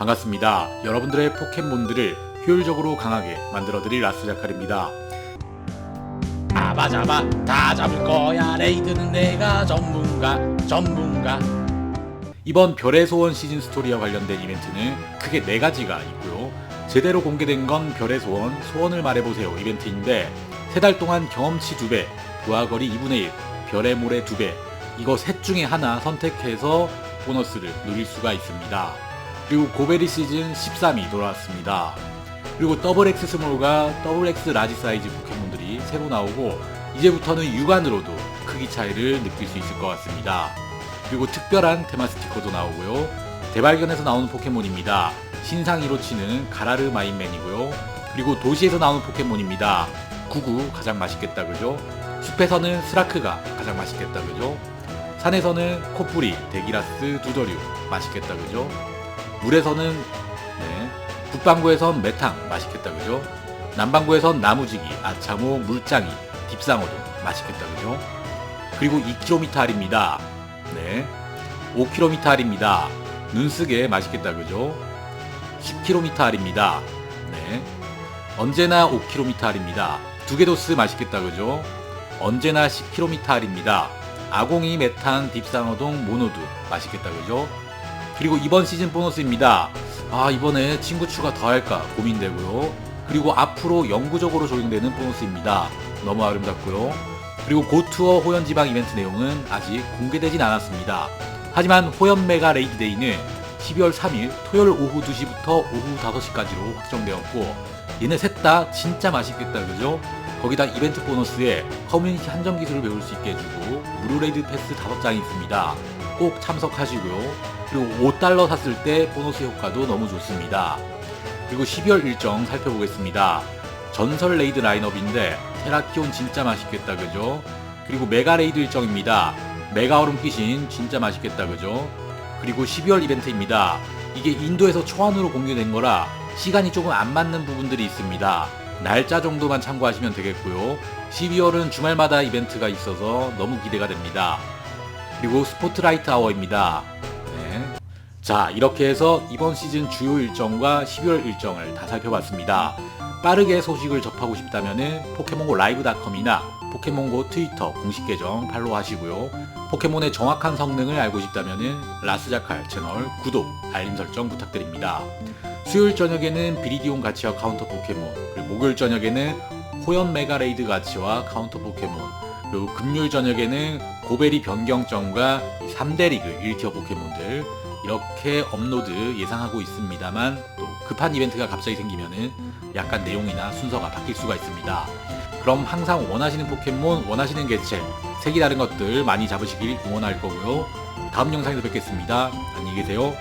반갑습니다. 여러분들의 포켓몬들을 효율적으로 강하게 만들어드릴 라스자칼입니다. 잡아 잡아 다 잡을 거야 레이드는 내가 전문가 전문가 이번 별의 소원 시즌 스토리와 관련된 이벤트는 크게 네 가지가 있고요. 제대로 공개된 건 별의 소원, 소원을 말해보세요 이벤트인데 세 달 동안 경험치 2배, 부하거리 2분의 1, 별의 모래 2배 이거 셋 중에 하나 선택해서 보너스를 누릴 수가 있습니다. 그리고 고베리 시즌 13이 돌아왔습니다. 그리고 더블 X 스몰과 더블 X 라지 사이즈 포켓몬들이 새로 나오고 이제부터는 육안으로도 크기 차이를 느낄 수 있을 것 같습니다. 그리고 특별한 테마 스티커도 나오고요. 대발견에서 나오는 포켓몬입니다. 신상 1호 치는 가라르 마인맨이고요. 그리고 도시에서 나오는 포켓몬입니다. 구구 가장 맛있겠다 그죠? 숲에서는 스라크가 가장 맛있겠다 그죠? 산에서는 코뿌리, 데기라스, 두더류 맛있겠다 그죠? 물에서는 네, 북방구에선 메탕 맛있겠다 그죠? 남방구에선 나무지기, 아차모, 물장이, 딥상어도 맛있겠다 그죠? 그리고 2km 알입니다. 네. 5km 알입니다. 눈쓰게 맛있겠다 그죠? 10km 알입니다. 네. 언제나 5km 알입니다. 두개도스 맛있겠다 그죠? 언제나 10km 알입니다. 아공이 메탄 딥상어동 모노드 맛있겠다 그죠? 그리고 이번 시즌 보너스입니다. 아 이번에 친구 추가 더 할까 고민되고요. 그리고 앞으로 영구적으로 적용되는 보너스입니다. 너무 아름답고요. 그리고 고투어 호연 지방 이벤트 내용은 아직 공개되진 않았습니다. 하지만 호연 메가 레이드데이는 12월 3일 토요일 오후 2시부터 오후 5시까지로 확정되었고 얘네 셋 다 진짜 맛있겠다 그죠? 거기다 이벤트 보너스에 커뮤니티 한정 기술을 배울 수 있게 해주고 무료 레이드 패스 5장이 있습니다. 꼭 참석하시고요. 그리고 5달러 샀을 때 보너스 효과도 너무 좋습니다. 그리고 12월 일정 살펴보겠습니다. 전설 레이드 라인업인데 테라키온 진짜 맛있겠다 그죠? 그리고 메가 레이드 일정입니다. 메가 얼음 귀신 진짜 맛있겠다 그죠? 그리고 12월 이벤트입니다. 이게 인도에서 초안으로 공개된 거라 시간이 조금 안 맞는 부분들이 있습니다. 날짜 정도만 참고하시면 되겠고요. 12월은 주말마다 이벤트가 있어서 너무 기대가 됩니다. 그리고 스포트라이트 아워입니다. 네. 자, 이렇게 해서 이번 시즌 주요 일정과 12월 일정을 다 살펴봤습니다. 빠르게 소식을 접하고 싶다면은 포켓몬고 라이브닷컴이나 포켓몬고 트위터 공식 계정 팔로우 하시고요. 포켓몬의 정확한 성능을 알고 싶다면은 라스자칼 채널 구독, 알림 설정 부탁드립니다. 수요일 저녁에는 비리디온 가치와 카운터 포켓몬, 그리고 목요일 저녁에는 호연 메가레이드 가치와 카운터 포켓몬, 그리고 금요일 저녁에는 고베리 변경점과 3대 리그 1티어 포켓몬들 이렇게 업로드 예상하고 있습니다만 또 급한 이벤트가 갑자기 생기면은 약간 내용이나 순서가 바뀔 수가 있습니다. 그럼 항상 원하시는 포켓몬, 원하시는 개체, 색이 다른 것들 많이 잡으시길 응원할 거고요. 다음 영상에서 뵙겠습니다. 안녕히 계세요.